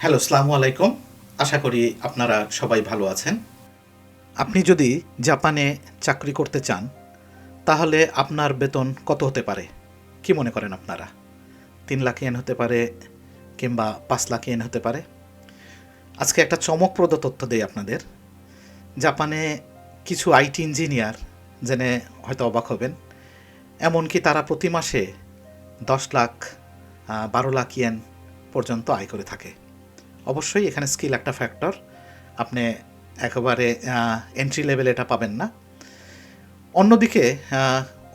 Hello, সালামু আলাইকুম। আশা করি আপনারা সবাই ভালো আছেন। আপনি যদি জাপানে চাকরি করতে চান, তাহলে আপনার বেতন কত হতে পারে? কি মনে করেন আপনারা? তিন লাখ এন হতে পারে কিংবা পাঁচ লাখ ইয়েন হতে পারে। আজকে একটা চমকপ্রদ তথ্য দেই আপনাদের। জাপানে কিছু আইটি ইঞ্জিনিয়ার জেনে হয়তো অবাক হবেন। এমনকি তারা প্রতি মাসে দশ লাখ বারো লাখ ইয়েন পর্যন্ত আয় করে থাকে। অবশ্যই এখানে স্কিল একটা ফ্যাক্টর আপনি একেবারে এন্ট্রি লেভেলে এটা পাবেন না। অন্যদিকে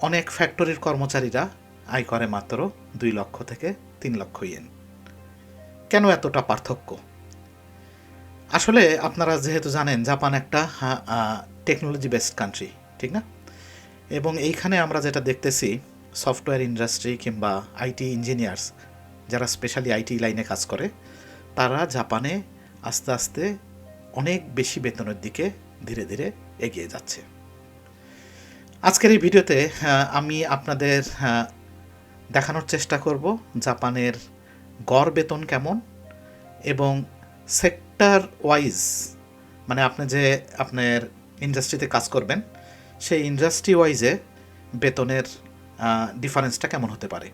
অনেক ফ্যাক্টরির কর্মচারীরা আয় করে মাত্র দুই লক্ষ থেকে তিন লক্ষ ইয়েন কেন এতটা পার্থক্য? আসলে আপনারা যেহেতু জানেন, জাপান একটা টেকনোলজি বেসড কান্ট্রি ঠিক না? এবং এইখানে আমরা যেটা দেখতেছি সফটওয়্যার ইন্ডাস্ট্রি কিংবা আইটি ইঞ্জিনিয়ার্স যারা স্পেশালি আইটি লাইনে কাজ করে তারা জাপানে আস্তে আস্তে অনেক বেশি বেতনের দিকে ধীরে ধীরে এগিয়ে যাচ্ছে। আজকের এই ভিডিওতে আমি আপনাদের দেখানোর চেষ্টা করব জাপানের গড় বেতন কেমন এবং সেক্টর ওয়াইজ মানে আপনি যে আপনার ইন্ডাস্ট্রিতে কাজ করবেন, সেই ইন্ডাস্ট্রি ওয়াইজে বেতনের ডিফারেন্সটা কেমন হতে পারে।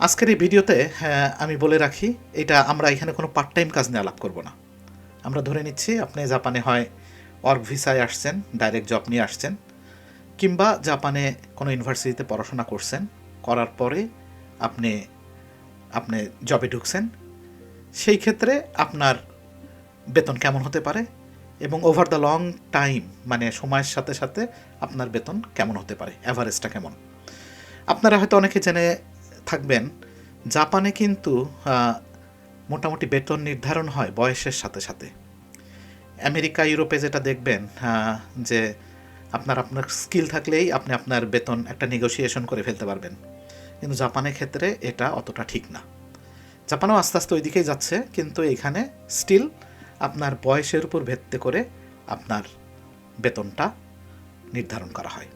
আজকের এই ভিডিওতে হ্যাঁ, আমি বলে রাখি এটা আমরা এখানে কোনো পার্ট টাইম কাজ নিয়ে আলাপ করব না। আমরা ধরে নিচ্ছি আপনি জাপানে হয় ওয়ার্ক ভিসায় আসছেন ডাইরেক্ট জব নিয়ে আসছেন কিংবা জাপানে কোনো ইউনিভার্সিটিতে পড়াশোনা করছেন করার পরে আপনি আপনি জবে ঢুকছেন সেই ক্ষেত্রে আপনার বেতন কেমন হতে পারে এবং ওভার দ্য লং টাইম মানে সময়ের সাথে সাথে আপনার বেতন কেমন হতে পারে অ্যাভারেজটা কেমন? আপনারা হয়তো অনেকে জেনে থাকবেন। জাপানে কিন্তু মোটামুটি বেতন নির্ধারণ হয় বয়সের সাথে সাথে। আমেরিকা, ইউরোপে যেটা দেখবেন যে আপনার আপনার স্কিল থাকলেই আপনি আপনার বেতন একটা নেগোসিয়েশন করে ফেলতে পারবেন। কিন্তু জাপানের ক্ষেত্রে এটা অতটা ঠিক না। জাপানও আস্তে আস্তে ওই দিকেই যাচ্ছে, কিন্তু এখানে স্টিল আপনার বয়সের উপর ভিত্তি করে আপনার বেতনটা নির্ধারণ করা হয়।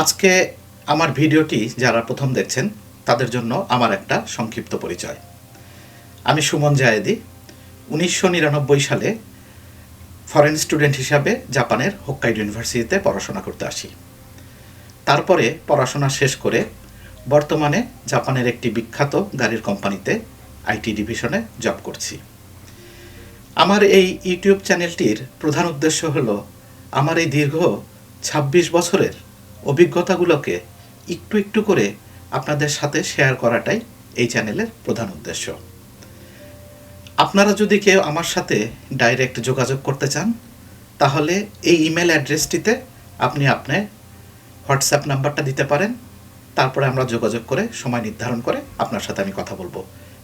আজকে আমার ভিডিওটি যারা প্রথম দেখছেন তাদের জন্য আমার একটা সংক্ষিপ্ত পরিচয়। আমি সুমন জায়েদি, উনিশশো নিরানব্বই সালে ফরেন স্টুডেন্ট হিসাবে জাপানের হোক্কাইডো ইউনিভার্সিটিতে পড়াশোনা করতে আসি। তারপরে পড়াশোনা শেষ করে বর্তমানে জাপানের একটি বিখ্যাত গাড়ির কোম্পানিতে আইটি ডিভিশনে জব করছি। আমার এই ইউটিউব চ্যানেলটির প্রধান উদ্দেশ্য হল আমার এই দীর্ঘ ২৬ বছরের অভিজ্ঞতাগুলোকে একটু একটু করে আপনাদের সাথে শেয়ার করাটাই এই চ্যানেলের প্রধান উদ্দেশ্য। আপনারা যদি কেউ আমার সাথে ডাইরেক্ট যোগাযোগ করতে চান, তাহলে এই ইমেল অ্যাড্রেসটিতে আপনি আপনার হোয়াটসঅ্যাপ নাম্বারটা দিতে পারেন। তারপরে আমরা যোগাযোগ করে সময় নির্ধারণ করে আপনার সাথে আমি কথা বলব।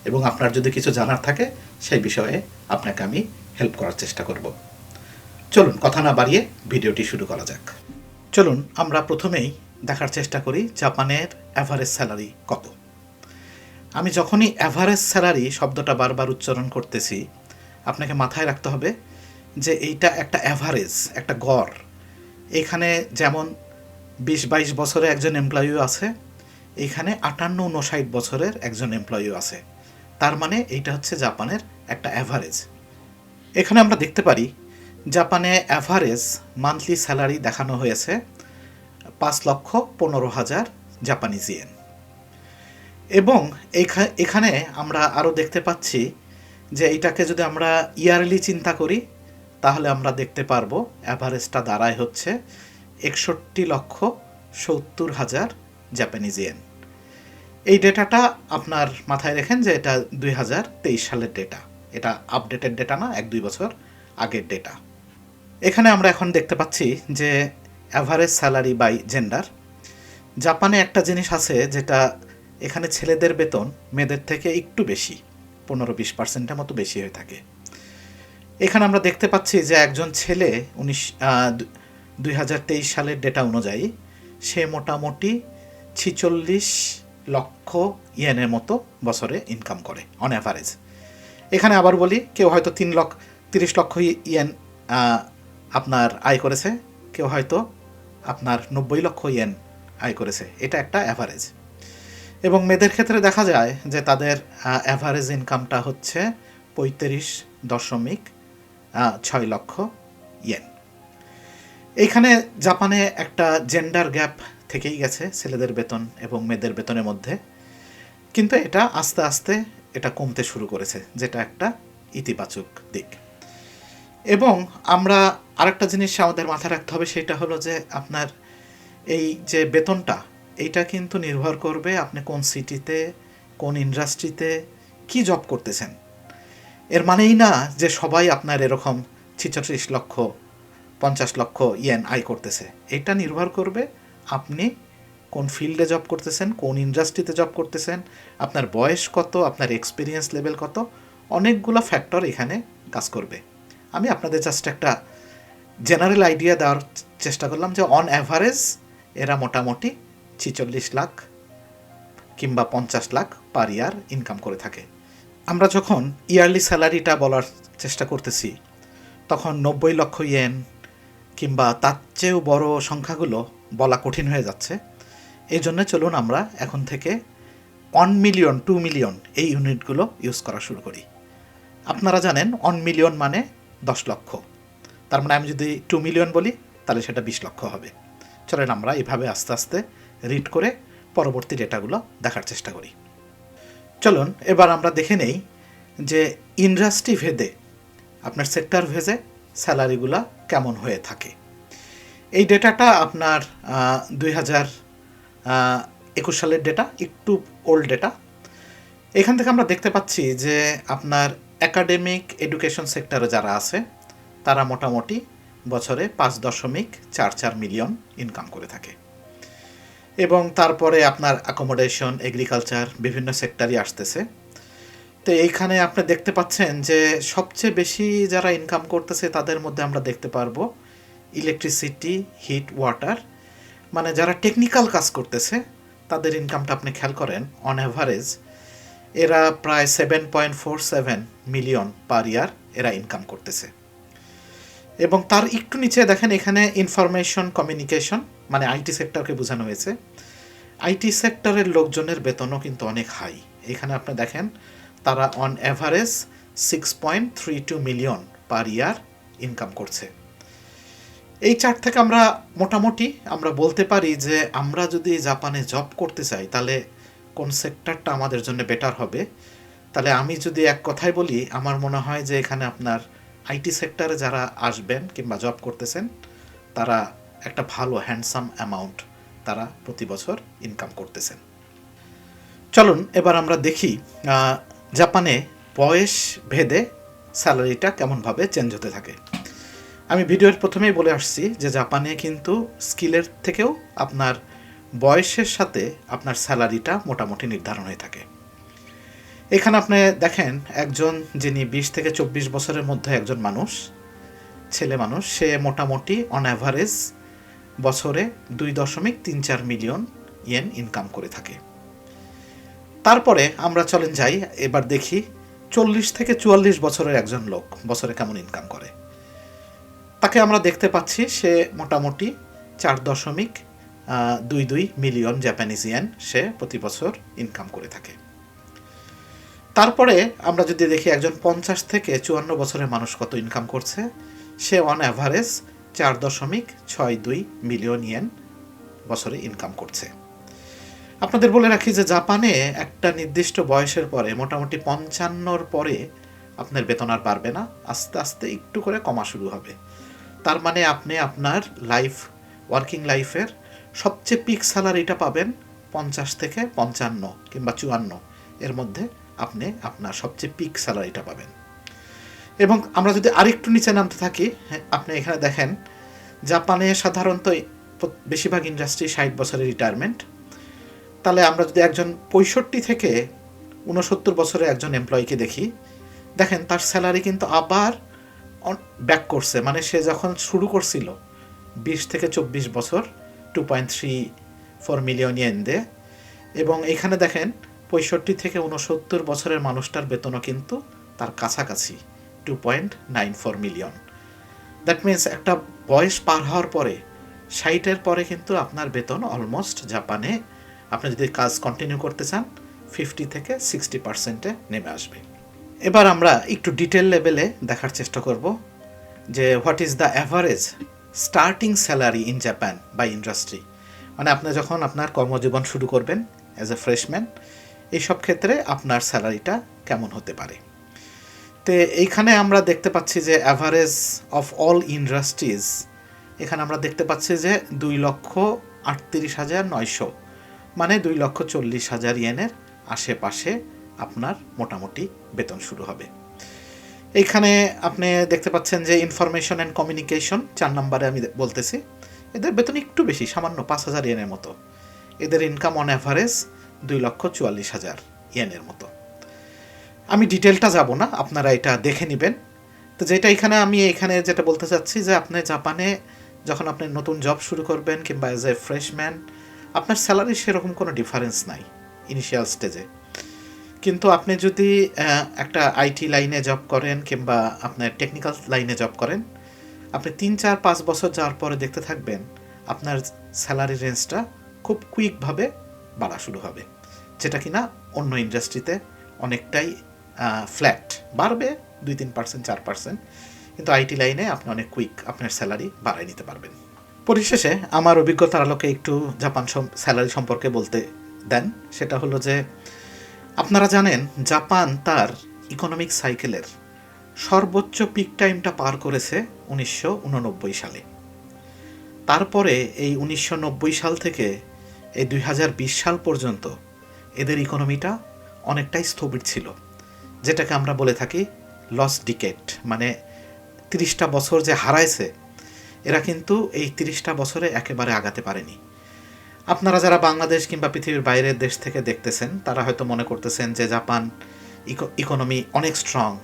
এবং আপনার যদি কিছু জানার থাকে, সেই বিষয়ে আপনাকে আমি হেল্প করার চেষ্টা করব। চলুন, কথা না বাড়িয়ে ভিডিওটি শুরু করা যাক। চলুন, আমরা প্রথমেই দেখার চেষ্টা করি, জাপানের অ্যাভারেজ স্যালারি কত। আমি যখনই অ্যাভারেজ স্যালারি শব্দটা বারবার উচ্চারণ করতেছি, আপনাকে মাথায় রাখতে হবে যে এইটা একটা অ্যাভারেজ একটা গড়। এখানে যেমন বিশ বাইশ বছরে একজন এমপ্লয়িও আছে, এখানে আটান্ন উনষাট বছরের একজন এমপ্লয়িও আছে। তার মানে এইটা হচ্ছে জাপানের একটা অ্যাভারেজ এখানে আমরা দেখতে পারি, জাপানে অ্যাভারেজ মান্থলি স্যালারি দেখানো হয়েছে পাঁচ লক্ষ পনেরো হাজার জাপানিজ ইয়েন। এবং এখা- এখানে আমরা আরও দেখতে পাচ্ছি যে এটাকে যদি আমরা ইয়ারলি চিন্তা করি, তাহলে আমরা দেখতে পারব অ্যাভারেজটা দাঁড়ায় হচ্ছে একষট্টি লক্ষ সত্তর হাজার জাপানিজ ইয়েন। এই ডেটাটা আপনার মাথায় রেখেন যে এটা দুই হাজার তেইশ সালের ডেটা। এটা আপডেটেড ডেটা না, এক দুই বছর আগের ডেটা। এখানে আমরা এখন দেখতে পাচ্ছি যে অ্যাভারেজ স্যালারি বাই জেন্ডার। জাপানে একটা জিনিস আছে যেটা এখানে ছেলেদের বেতন মেয়েদের থেকে একটু বেশি, পনেরো বিশ পার্সেন্টের মতো বেশি হয়ে থাকে। এখানে আমরা দেখতে পাচ্ছি যে একজন ছেলে উনিশ দুই হাজার তেইশ সালের ডেটা অনুযায়ী সে মোটামুটি ছিচল্লিশ লক্ষ ইয়েনের মতো বছরে ইনকাম করে অন অ্যাভারেজ এখানে আবার বলি, কেউ হয়তো তিন লক্ষ, তিরিশ লক্ষ ইয়েন আপনার আয় করেছে, কেউ হয়তো আপনার নব্বই লক্ষ ইয়েন আয় করেছে। এটা একটা অ্যাভারেজ এবং মেয়েদের ক্ষেত্রে দেখা যায় যে তাদের অ্যাভারেজ ইনকামটা হচ্ছে পঁয়ত্রিশ দশমিক ছয় লক্ষ ইয়েন এইখানে জাপানে একটা জেন্ডার গ্যাপ থেকেই গেছে ছেলেদের বেতন এবং মেয়েদের বেতনের মধ্যে। কিন্তু এটা আস্তে আস্তে এটা কমতে শুরু করেছে, যেটা একটা ইতিবাচক দিক। এবং আমরা আরেকটা জিনিস আমাদের মাথায় রাখতে হবে, সেটা হলো যে আপনার এই যে বেতনটা, এইটা কিন্তু নির্ভর করবে আপনি কোন সিটিতে, কোন ইন্ডাস্ট্রিতে কি জব করতেছেন। এর মানেই না যে সবাই আপনার এরকম ছিচল্লিশ লক্ষ, পঞ্চাশ লক্ষ ইয়েন আয় করতেছে। এটা নির্ভর করবে আপনি কোন ফিল্ডে জব করতেছেন, কোন ইন্ডাস্ট্রিতে জব করতেছেন, আপনার বয়স কত, আপনার এক্সপিরিয়েন্স লেভেল কত, অনেকগুলো ফ্যাক্টর এখানে কাজ করবে। আমি আপনাদের জাস্ট একটা জেনারেল আইডিয়া দেওয়ার চেষ্টা করলাম যে অন অ্যাভারেজ এরা মোটামুটি ছিচল্লিশ লাখ কিংবা পঞ্চাশ লাখ পার ইয়ার ইনকাম করে থাকে। আমরা যখন ইয়ারলি স্যালারিটা বলার চেষ্টা করতেছি, তখন নব্বই লক্ষ ইয়েন কিংবা তার চেয়েও বড় সংখ্যাগুলো বলা কঠিন হয়ে যাচ্ছে। এই জন্য চলুন আমরা এখন থেকে ওয়ান মিলিয়ন টু মিলিয়ন এই ইউনিটগুলো ইউজ করা শুরু করি। আপনারা জানেন ওয়ান মিলিয়ন মানে দশ লক্ষ। তার মানে আমি যদি টু মিলিয়ন বলি, তাহলে সেটা বিশ লক্ষ হবে। চলেন আমরা এভাবে আস্তে আস্তে রিড করে পরবর্তী ডেটাগুলো দেখার চেষ্টা করি। চলুন, এবার আমরা দেখে নেই যে ইন্ডাস্ট্রি ভেদে আপনার সেক্টর ভেদে স্যালারিগুলো কেমন হয়ে থাকে। এই ডেটাটা আপনার দুই হাজার একুশ সালের ডেটা, একটু ওল্ড ডেটা এখান থেকে আমরা দেখতে পাচ্ছি যে আপনার একাডেমিক এডুকেশন সেক্টরে যারা আছে, তারা মোটামুটি বছরে পাঁচ দশমিক চার চার মিলিয়ন ইনকাম করে থাকে। এবং তারপরে আপনার অ্যাকোমোডেশন এগ্রিকালচার বিভিন্ন সেক্টরই আসতেছে। তো এইখানে আপনি দেখতে পাচ্ছেন যে সবচেয়ে বেশি যারা ইনকাম করতেছে, তাদের মধ্যে আমরা দেখতে পারব ইলেকট্রিসিটি হিট ওয়াটার মানে যারা টেকনিক্যাল কাজ করতেছে, তাদের ইনকামটা আপনি খেয়াল করেন অন অ্যাভারেজ এরা প্রায় seven point four seven million per year এরা ইনকাম করতেছে। এবং তার একটু নিচে দেখেন এখানে ইনফরমেশন কমিউনিকেশন মানে আইটি সেক্টরকে বোঝানো হয়েছে। আইটি সেক্টরের লোকজনের বেতনও কিন্তু অনেক হাই এখানে আপনি দেখেন, তারা on average six point three two million per year income করছে। এই চার্ট থেকে আমরা মোটামুটি আমরা বলতে পারি যে আমরা যদি জাপানে জব করতে চাই, তাহলে কোন সেক্টরটা আমাদের জন্য বেটার হবে? তাহলে আমি যদি এক কথায় বলি, আমার মনে হয় যে এখানে আপনার আইটি সেক্টরে যারা আসবেন কিংবা জব করতেছেন, তারা একটা ভালো হ্যান্ডসাম অ্যামাউন্ট তারা প্রতি বছর ইনকাম করতেছেন। চলুন, এবার আমরা দেখি জাপানে বয়স ভেদে স্যালারিটা কেমনভাবে চেঞ্জ হতে থাকে। আমি ভিডিওর প্রথমেই বলে আসছি যে জাপানে কিন্তু স্কিলের থেকেও আপনার বয়সের সাথে আপনার স্যালারিটা মোটামুটি নির্ধারণ হয়ে থাকে। এখানে আপনি দেখেন একজন যিনি বিশ থেকে চব্বিশ বছরের মধ্যে একজন মানুষ, ছেলে মানুষ, সে মোটামুটি অন অ্যাভারেজ বছরে দুই দশমিক তিন চার মিলিয়ন ইয়েন ইনকাম করে থাকে। তারপরে আমরা চলেন যাই, এবার দেখি চল্লিশ থেকে চুয়াল্লিশ বছরের একজন লোক বছরে কেমন ইনকাম করে। তাকে আমরা দেখতে পাচ্ছি, সে মোটামুটি চার দশমিক দুই দুই মিলিয়ন জাপানিজ ইয়েন সে প্রতি বছর ইনকাম করে থাকে। তারপরে আমরা যদি দেখি একজন পঞ্চাশ থেকে চুয়ান্ন বছরের মানুষ কত ইনকাম করছে, সে অন অ্যাভারেজ চার দশমিক ছয় দুই মিলিয়ন ইয়েন বছরে ইনকাম করছে। আপনাদের বলে রাখি যে জাপানে একটা নির্দিষ্ট বয়সের পরে মোটামুটি পঞ্চান্নর পরে আপনার বেতন আর বাড়বে না, আস্তে আস্তে একটু করে কমা শুরু হবে। তার মানে আপনি আপনার লাইফ ওয়ার্কিং লাইফের সবচেয়ে পিক স্যালারিটা পাবেন পঞ্চাশ থেকে পঞ্চান্ন কিংবা চুয়ান্ন, এর মধ্যে আপনি আপনার সবচেয়ে পিক স্যালারিটা পাবেন। এবং আমরা যদি আরেকটু নিচে নামতে থাকি হ্যাঁ, আপনি এখানে দেখেন জাপানে সাধারণত বেশিরভাগ ইন্ডাস্ট্রি ষাট বছরের রিটায়ারমেন্ট তাহলে আমরা যদি একজন পঁয়ষট্টি থেকে উনসত্তর বছরের একজন এমপ্লয়িকে দেখি দেখেন তার স্যালারি কিন্তু আবার ব্যাক করছে। মানে সে যখন শুরু করছিল বিশ থেকে চব্বিশ বছর two point three four million yen দে এবং এখানে দেখেন পঁয়ষট্টি থেকে উনসত্তর বছরের মানুষটার বেতনও কিন্তু তার কাছাকাছি two point nine four million that means একটা বয়স পার হওয়ার পরে, ষাটের পরে কিন্তু আপনার বেতন অলমোস্ট জাপানে, আপনি যদি কাজ কন্টিনিউ করতে চান ফিফটি থেকে সিক্সটি পার্সেন্টে নেমে আসবে। এবার আমরা একটু ডিটেল লেভেলে দেখার চেষ্টা করব যে what is the average starting salary in Japan by industry মানে আপনি যখন আপনার কর্মজীবন শুরু করবেন অ্যাজ এ ফ্রেশম্যান এইসব ক্ষেত্রে আপনার স্যালারিটা কেমন হতে পারে? তো এইখানে আমরা দেখতে পাচ্ছি যে অ্যাভারেজ অফ অল ইন্ডাস্ট্রিজ এখানে আমরা দেখতে পাচ্ছি যে দুই লক্ষ আটত্রিশ হাজার নয়শো মানে দুই লক্ষ চল্লিশ হাজার ইয়েনের আশেপাশে আপনার মোটামুটি বেতন শুরু হবে। এইখানে আপনি দেখতে পাচ্ছেন যে ইনফরমেশন অ্যান্ড কমিউনিকেশন চার নম্বরে আমি বলতেছি, এদের বেতন একটু বেশি, সামান্য পাঁচ হাজার ইয়েনের মতো। এদের ইনকাম অন অ্যাভারেজ দুই লক্ষ চুয়াল্লিশ হাজার ইয়েনের মতো। আমি ডিটেলটা যাব না, আপনারা এটা দেখে নেবেন। তো যেটা এখানে আমি এখানে যেটা বলতে চাচ্ছি যে আপনি জাপানে যখন আপনি নতুন জব শুরু করবেন কিংবা অ্যাজ এ ফ্রেশম্যান আপনার স্যালারি সেরকম কোনো ডিফারেন্স নাই ইনিশিয়াল স্টেজে কিন্তু আপনি যদি একটা আইটি লাইনে জব করেন কিংবা আপনার টেকনিক্যাল লাইনে জব করেন, আপনি তিন, চার, পাঁচ বছর যাওয়ার পরে দেখতে থাকবেন আপনার স্যালারি রেঞ্জটা খুব কুইকভাবে বাড়া শুরু হবে। যেটা কিনা অন্য ইন্ডাস্ট্রিতে অনেকটাই ফ্ল্যাট বাড়বে দুই তিন পার্সেন্ট চার পার্সেন্ট কিন্তু আইটি লাইনে আপনি অনেক কুইক আপনার স্যালারি বাড়ায় নিতে পারবেন। পরিশেষে আমার অভিজ্ঞতার আলোকে একটু জাপান স্যালারি সম্পর্কে বলতে দেন। সেটা হলো যে, আপনারা জানেন জাপান তার ইকোনমিক সাইকেলের সর্বোচ্চ পিক টাইমটা পার করেছে উনিশশো উননব্বই সালে। তারপরে এই উনিশশো নব্বই সাল থেকে এই দুই হাজার বিশ সাল পর্যন্ত এদের ইকোনমিটা অনেকটাই স্থবির ছিল, যেটাকে আমরা বলে থাকি লস ডিকেট মানে তিরিশটা বছর যে হারাইছে, এরা কিন্তু এই তিরিশটা বছরে একেবারে আগাতে পারেনি। আপনারা যারা বাংলাদেশ কিংবা পৃথিবীর বাইরের দেশ থেকে দেখতেছেন, তারা হয়তো মনে করতেছেন যে জাপান ইকো- ইকোনমি অনেক স্ট্রং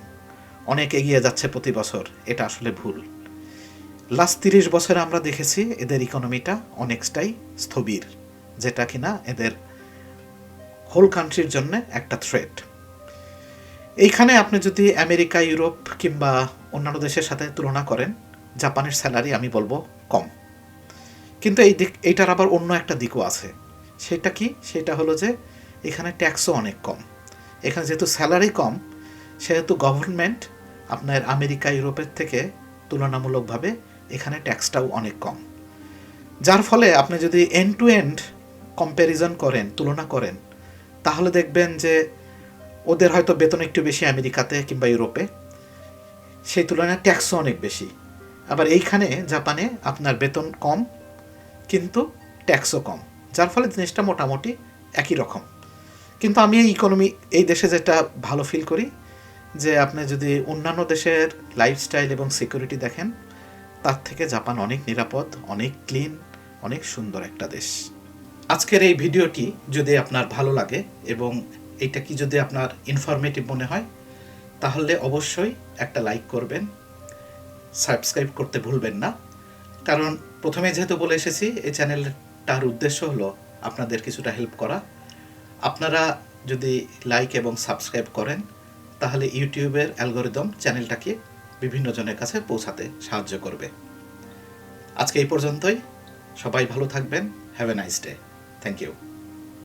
অনেক এগিয়ে যাচ্ছে প্রতি বছর, এটা আসলে ভুল। লাস্ট তিরিশ বছরে আমরা দেখেছি এদের ইকোনমিটা অনেকটাই স্থবির। যেটা কিনা এদের হোল কান্ট্রির জন্য একটা থ্রেট এইখানে আপনি যদি আমেরিকা, ইউরোপ কিংবা অন্যান্য দেশের সাথে তুলনা করেন, জাপানের স্যালারি আমি বলব কম। কিন্তু এই দিক, এইটার আবার অন্য একটা দিকও আছে। সেটা কি? সেটা হলো যে এখানে ট্যাক্সও অনেক কম। এখানে যেহেতু স্যালারি কম, সেহেতু গভর্নমেন্ট আপনার আমেরিকা, ইউরোপের থেকে তুলনামূলকভাবে এখানে ট্যাক্সটাও অনেক কম। যার ফলে আপনি যদি এন্ড টু এন্ড কম্প্যারিজন করেন, তুলনা করেন, তাহলে দেখবেন যে ওদের হয়তো বেতন একটু বেশি আমেরিকাতে কিংবা ইউরোপে। সেই তুলনায় ট্যাক্সও অনেক বেশি। আবার এইখানে জাপানে আপনার বেতন কম, কিন্তু ট্যাক্সও কম। যার ফলে জিনিসটা মোটামুটি একই রকম। কিন্তু আমি এই ইকোনমি এই দেশে যেটা ভালো ফিল করি, যে আপনি যদি অন্যান্য দেশের লাইফস্টাইল এবং সিকিউরিটি দেখেন, তার থেকে জাপান অনেক নিরাপদ, অনেক ক্লিন অনেক সুন্দর একটা দেশ। আজকের এই ভিডিওটি যদি আপনার ভালো লাগে এবং এটা কি যদি আপনার ইনফরমেটিভ মনে হয়, তাহলে অবশ্যই একটা লাইক করবেন। সাবস্ক্রাইব করতে ভুলবেন না। কারণ প্রথমে যেহেতু বলে এসেছি, এই চ্যানেলটার উদ্দেশ্য হলো আপনাদের কিছুটা হেল্প করা। আপনারা যদি লাইক এবং সাবস্ক্রাইব করেন, তাহলে ইউটিউবের অ্যালগোরিদম চ্যানেলটাকে বিভিন্ন জনের কাছে পৌঁছাতে সাহায্য করবে। আজকে এই পর্যন্তই। সবাই ভালো থাকবেন। Have a nice day Thank you.